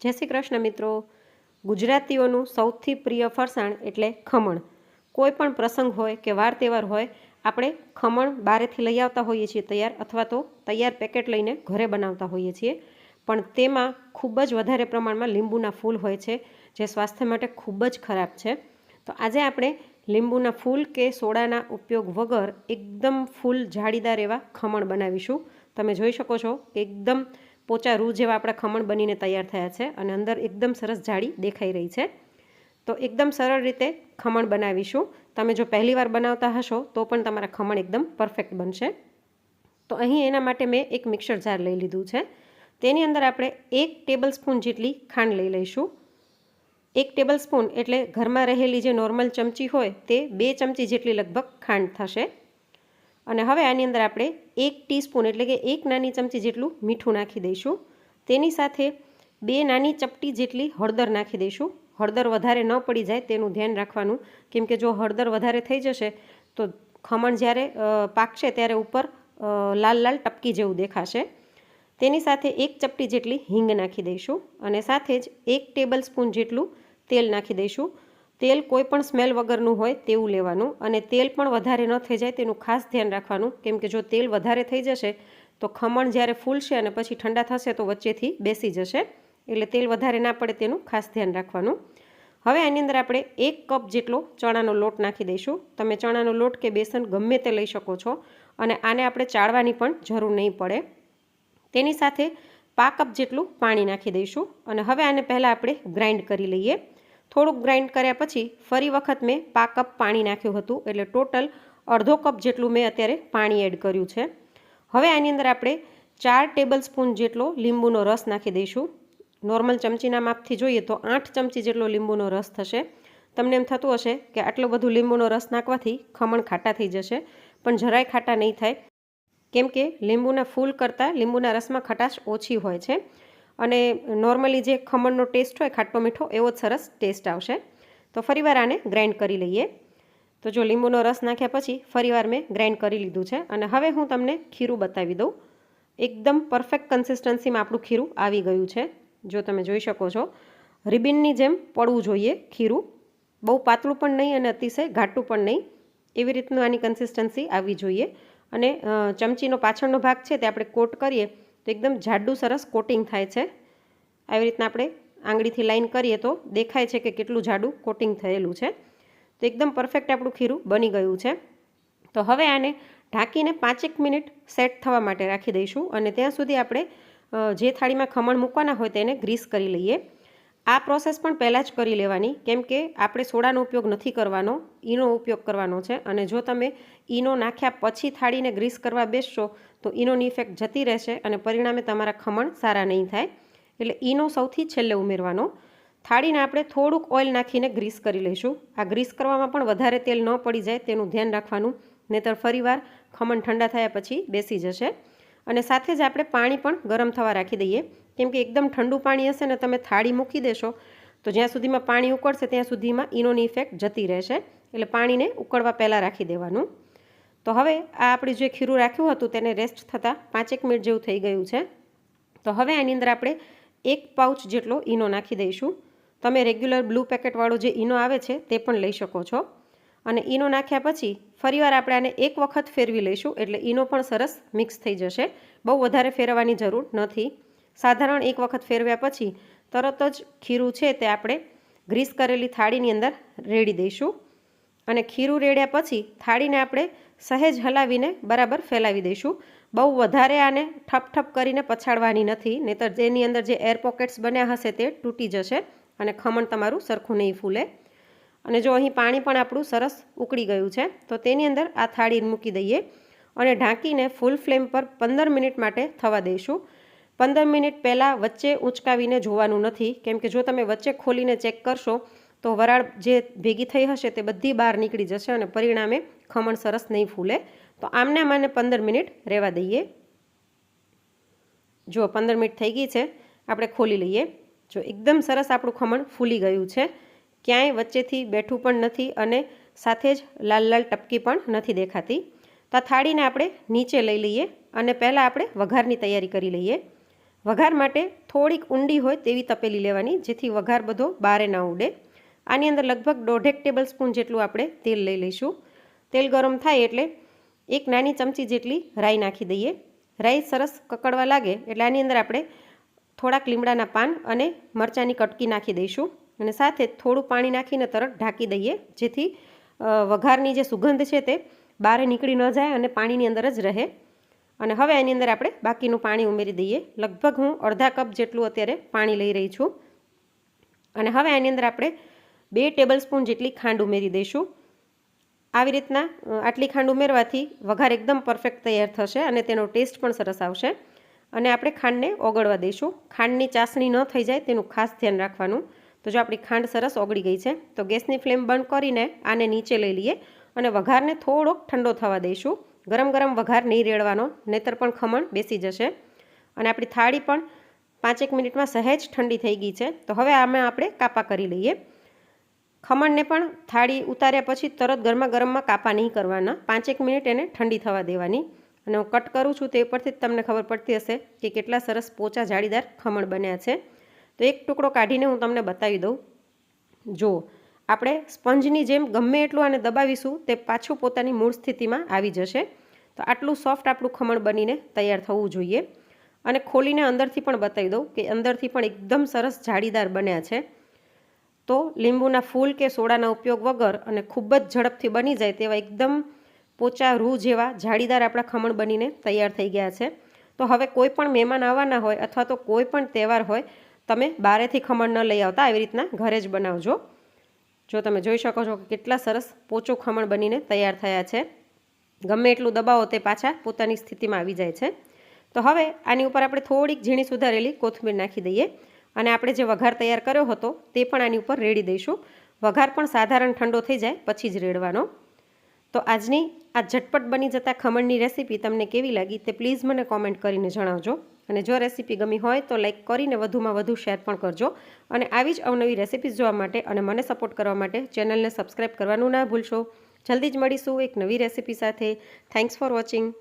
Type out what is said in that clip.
જય શ્રી કૃષ્ણ મિત્રો. ગુજરાતીઓનું સૌથી પ્રિય ફરસાણ એટલે ખમણ. કોઈ પણ પ્રસંગ હોય કે વાર તહેવાર હોય, આપણે ખમણ બારેથી લઈ આવતા હોઈએ છીએ તૈયાર અથવા તો તૈયાર પેકેટ લઈને ઘરે બનાવતા હોઈએ છીએ. પણ તેમાં ખૂબ જ વધારે પ્રમાણમાં લીંબુના ફૂલ હોય છે, જે સ્વાસ્થ્ય માટે ખૂબ જ ખરાબ છે. તો આજે આપણે લીંબુના ફૂલ કે સોડાના ઉપયોગ વગર એકદમ ફૂલ જાળીદાર એવા ખમણ બનાવીશું. તમે જોઈ શકો છો, એકદમ પોચા રૂ જેવા આપણા ખમણ બનીને તૈયાર થયા છે અને અંદર એકદમ સરસ જાળી દેખાઈ રહી છે. તો એકદમ સરળ રીતે ખમણ બનાવીશું. તમે જો પહેલીવાર બનાવતા હશો તો પણ તમારા ખમણ એકદમ પરફેક્ટ બનશે. તો અહીં એના માટે મેં એક મિક્સર જાર લઈ લીધું છે. તેની અંદર આપણે એક ટેબલ સ્પૂન જેટલી ખાંડ લઈ લઈશું. એક ટેબલ સ્પૂન એટલે ઘરમાં રહેલી જે નોર્મલ ચમચી હોય તે બે ચમચી જેટલી લગભગ ખાંડ થશે. અને હવે આની અંદર આપણે એક ટીસ્પૂન એટલે કે એક નાની ચમચી જેટલું મીઠું નાખી દઈશું. તેની સાથે બે નાની ચપટી જેટલી હળદર નાખી દઈશું. હળદર વધારે ન પડી જાય તેનું ધ્યાન રાખવાનું. કેમ કે જો હળદર વધારે થઈ જશે, તો ખમણ જ્યારે પાકશે ત્યારે ઉપર લાલ લાલ ટપકી જેવું દેખાશે. તેની સાથે એક ચપટી જેટલી હિંગ નાખી દઈશું અને સાથે જ એક ટેબલ સ્પૂન જેટલું તેલ નાખી દઈશું. તેલ કોઈ પણ સ્મેલ વગરનું હોય તેવું લેવાનું અને તેલ પણ વધારે ન થઈ જાય તેનું ખાસ ધ્યાન રાખવાનું. કેમ કે જો તેલ વધારે થઈ જશે, તો ખમણ જ્યારે ફૂલશે અને પછી ઠંડા થશે, તો વચ્ચેથી બેસી જશે. એટલે તેલ વધારે ના પડે તેનું ખાસ ધ્યાન રાખવાનું. હવે આની અંદર આપણે એક કપ જેટલો ચણાનો લોટ નાખી દઈશું. તમે ચણાનો લોટ કે બેસન ગમે તે લઈ શકો છો અને આને આપણે ચાળવાની પણ જરૂર નહીં પડે. તેની સાથે પા કપ જેટલું પાણી નાખી દઈશું અને હવે આને પહેલાં આપણે ગ્રાઇન્ડ કરી લઈએ. થોડુંક ગ્રાઇન્ડ કર્યા પછી ફરી વખત મેં પા કપ પાણી નાખ્યું હતું. એટલે ટોટલ અડધો કપ જેટલું મેં અત્યારે પાણી એડ કર્યું છે. હવે આની અંદર આપણે ચાર ટેબલ સ્પૂન જેટલો લીંબુનો રસ નાખી દઈશું. નોર્મલ ચમચીના માપથી જોઈએ તો આઠ ચમચી જેટલો લીંબુનો રસ થશે. તમને એમ થતું હશે કે આટલો બધું લીંબુનો રસ નાખવાથી ખમણ ખાટા થઈ જશે, પણ જરાય ખાટા નહીં થાય. કેમ કે લીંબુના ફૂલ કરતાં લીંબુના રસમાં ખટાશ ઓછી હોય છે. અને નોર્મલી જે ખમણનો ટેસ્ટ હોય, ખાટો મીઠો, એવો જ સરસ ટેસ્ટ આવશે. તો ફરીવાર આને ગ્રાઇન્ડ કરી લઈએ. તો જો લીંબુનો રસ નાખ્યા પછી ફરીવાર મેં ગ્રાઇન્ડ કરી લીધું છે. અને હવે હું તમને ખીરું બતાવી દઉં. એકદમ પરફેક્ટ કન્સિસ્ટન્સીમાં આપણું ખીરું આવી ગયું છે. જો તમે જોઈ શકો છો, રિબિનની જેમ પડવું જોઈએ ખીરું. બહુ પાતળું પણ નહીં અને અતિશય ઘાટું પણ નહીં. એવી રીતનું આની કન્સિસ્ટન્સી આવવી જોઈએ. અને ચમચીનો પાછળનો ભાગ છે તે આપણે કોટ કરીએ તો એકદમ જાડું, સરસ કોટિંગ થાય છે. આવી રીતના આપણે આંગળીથી લાઈન કરીએ તો દેખાય છે કે કેટલું જાડું કોટિંગ થયેલું છે. તો એકદમ પરફેક્ટ આપણું ખીરું બની ગયું છે. તો હવે આને ઢાંકીને પાંચેક મિનિટ સેટ થવા માટે રાખી દઈશું અને ત્યાં સુધી આપણે જે થાળીમાં ખમણ મૂકવાના હોય તેને ગ્રીસ કરી લઈએ. આ પ્રોસેસ પણ પહેલાં જ કરી લેવાની, કેમ કે આપણે સોડાનો ઉપયોગ નથી કરવાનો, ઈનો ઉપયોગ કરવાનો છે અને જો તમે ઈનો નાખ્યા પછી થાળીને ગ્રીસ કરવા બેસશો તો ઈનોની ઇફેક્ટ જતી રહેશે અને પરિણામે તમારા ખમણ સારા નહીં થાય. એટલે ઈનો સૌથી છેલ્લે ઉમેરવાનો. થાળીને આપણે થોડુંક ઓઇલ નાખીને ગ્રીસ કરી લઈશું. આ ગ્રીસ કરવામાં પણ વધારે તેલ ન પડી જાય તેનું ધ્યાન રાખવાનું. નહીતર ફરીવાર ખમણ ઠંડા થયા પછી બેસી જશે. અને સાથે જ આપણે પાણી પણ ગરમ થવા રાખી દઈએ. કેમ કે એકદમ ઠંડુ પાણી હશે ને તમે થાળી મૂકી દેશો, તો જ્યાં સુધીમાં પાણી ઉકળશે ત્યાં સુધીમાં ઈનોની ઇફેક્ટ જતી રહેશે. એટલે પાણીને ઉકળવા પહેલાં રાખી દેવાનું. તો હવે આ આપણે જે ખીરું રાખ્યું હતું તેને રેસ્ટ થતાં પાંચેક મિનિટ જેવું થઈ ગયું છે. તો હવે આની અંદર આપણે એક પાઉચ જેટલો ઈનો નાખી દઈશું. તમે રેગ્યુલર બ્લુ પેકેટવાળો જે ઈનો આવે છે તે પણ લઈ શકો છો. અને ઈનો નાખ્યા પછી ફરીવાર આપણે આને એક વખત ફેરવી લઈશું એટલે ઈનો પણ સરસ મિક્સ થઈ જશે. બહુ વધારે ફેરવવાની જરૂર નથી. સાધારણ એક વખત ફેરવ્યા પછી તરત જ ખીરું છે તે આપણે ગ્રીસ કરેલી થાળીની અંદર રેડી દઈશું. અને ખીરું રેડ્યા પછી થાળીને આપણે સહેજ હલાવીને બરાબર ફેલાવી દઈશું. બહુ વધારે આને ઠપ ઠપ કરીને પછાડવાની નથી, નહીતર જેની અંદર જે એર પોકેટ્સ બન્યા હશે તે તૂટી જશે અને ખમણ તમારું સરખું નહીં ફૂલે. અને જો અહીં પાણી પણ આપણું સરસ ઉકળી ગયું છે, તો તેની અંદર આ થાળી મૂકી દઈએ અને ઢાંકીને ફૂલ ફ્લેમ પર પંદર મિનિટ માટે થવા દઈશું. પંદર મિનિટ પહેલાં વચ્ચે ઉંચકાવીને જોવાનું નથી, કેમ કે જો તમે વચ્ચે ખોલીને ચેક કરશો, તો વરાળ જે ભેગી થઈ હશે તે બધી બહાર નીકળી જશે અને પરિણામે ખમણ સરસ નહીં ફૂલે. તો આમને મને પંદર મિનિટ રહેવા દઈએ. જો પંદર મિનિટ થઈ ગઈ છે, આપણે ખોલી લઈએ. જો એકદમ સરસ આપણું ખમણ ફૂલી ગયું છે, ક્યાંય વચ્ચેથી બેઠું પણ નથી અને સાથે જ લાલ લાલ ટપકી પણ નથી દેખાતી. તો આ થાળીને આપણે નીચે લઈ લઈએ અને પહેલાં આપણે વઘારની તૈયારી કરી લઈએ. વઘાર માટે થોડીક ઊંડી હોય તેવી તપેલી લેવાની, જેથી વઘાર બધો બારે ના ઉડે. આની અંદર લગભગ દોઢેક ટેબલ સ્પૂન જેટલું આપણે તેલ લઈ લઈશું. તેલ ગરમ થાય એટલે એક નાની ચમચી જેટલી રાઈ નાખી દઈએ. રાઈ સરસ કકડવા લાગે એટલે આની અંદર આપણે થોડાક લીમડાના પાન અને મરચાંની કટકી નાખી દઈશું. અને સાથે થોડું પાણી નાખીને તરત ઢાંકી દઈએ, જેથી વઘારની જે સુગંધ છે તે બહાર નીકળી ન જાય અને પાણીની અંદર જ રહે. અને હવે એની અંદર આપણે બાકીનું પાણી ઉમેરી દઈએ. લગભગ હું અડધા કપ જેટલું અત્યારે પાણી લઈ રહી છું. અને હવે આની અંદર આપણે બે ટેબલ સ્પૂન જેટલી ખાંડ ઉમેરી દઈશું. આવી રીતના આટલી ખાંડ ઉમેરવાથી વઘાર એકદમ પરફેક્ટ તૈયાર થશે અને તેનો ટેસ્ટ પણ સરસ આવશે. અને આપણે ખાંડને ઓગળવા દઈશું. ખાંડની ચાસણી ન થઈ જાય તેનું ખાસ ધ્યાન રાખવાનું. તો જો આપણી ખાંડ સરસ ઓગળી ગઈ છે, તો ગેસની ફ્લેમ બંધ કરીને આને નીચે લઈ લઈએ અને વઘારને થોડોક ઠંડો થવા દઈશું. ગરમ ગરમ વઘાર નહીં રેડવાનો, નહીતર પણ ખમણ બેસી જશે. અને આપણી થાળી પણ પાંચેક મિનિટમાં સહેજ ઠંડી થઈ ગઈ છે. તો હવે આમાં આપણે કાપા કરી લઈએ. ખમણને પણ થાળી ઉતાર્યા પછી તરત ગરમા ગરમમાં કાપા નહીં કરવાના. પાંચેક મિનિટ એને ઠંડી થવા દેવાની. અને હું કટ કરું છું તે ઉપરથી જ તમને ખબર પડતી હશે કે કેટલા સરસ પોચા જાળીદાર ખમણ બન્યા છે. તો એક ટુકડો કાઢીને હું તમને બતાવી દઉં. જો આપણે સ્પંજની જેમ ગમે એટલું આને દબાવીશું તે પાછું પોતાની મૂળ સ્થિતિમાં આવી જશે. તો આટલું સોફ્ટ આપણું ખમણ બનીને તૈયાર થવું જોઈએ. અને ખોલીને અંદરથી પણ બતાવી દઉં કે અંદરથી પણ એકદમ સરસ જાળીદાર બન્યા છે. તો લીંબુના ફૂલ કે સોડાના ઉપયોગ વગર અને ખૂબ જ ઝડપથી બની જાય તેવા એકદમ પોચા રૂ જેવા જાળીદાર આપણા ખમણ બનીને તૈયાર થઈ ગયા છે. તો હવે કોઈ પણ મહેમાન આવવાના હોય અથવા તો કોઈ પણ તહેવાર હોય, તમે બારેથી ખમણ ન લઈ આવતા, આવી રીતના ઘરે જ બનાવજો. જો તમે જોઈ શકો છો કે કેટલા સરસ પોચું ખમણ બનીને તૈયાર થયા છે. ગમે એટલું દબાવો તે પાછા પોતાની સ્થિતિમાં આવી જાય છે. તો હવે આની ઉપર આપણે થોડીક ઝીણી સુધારેલી કોથમીર નાખી દઈએ. અને આપણે જે વઘાર તૈયાર કર્યો હતો તે પણ આની ઉપર રેડી દઈશું. વઘાર પણ સાધારણ ઠંડો થઈ જાય, પછી જ રેડવાનો. તો આજની આ ઝટપટ બની જતા ખમણની રેસીપી તમને કેવી લાગી તે પ્લીઝ મને કોમેન્ટ કરીને જણાવજો. અને જો રેસીપી ગમી હોય તો લાઇક કરીને વધુમાં વધુ શેર પણ કરજો. અને આવી જ અવનવી રેસીપીઝ જોવા માટે અને મને સપોર્ટ કરવા માટે ચેનલને સબસ્ક્રાઈબ કરવાનું ના ભૂલશો. જલ્દી જ મળીશું એક નવી રેસીપી સાથે. Thanks for watching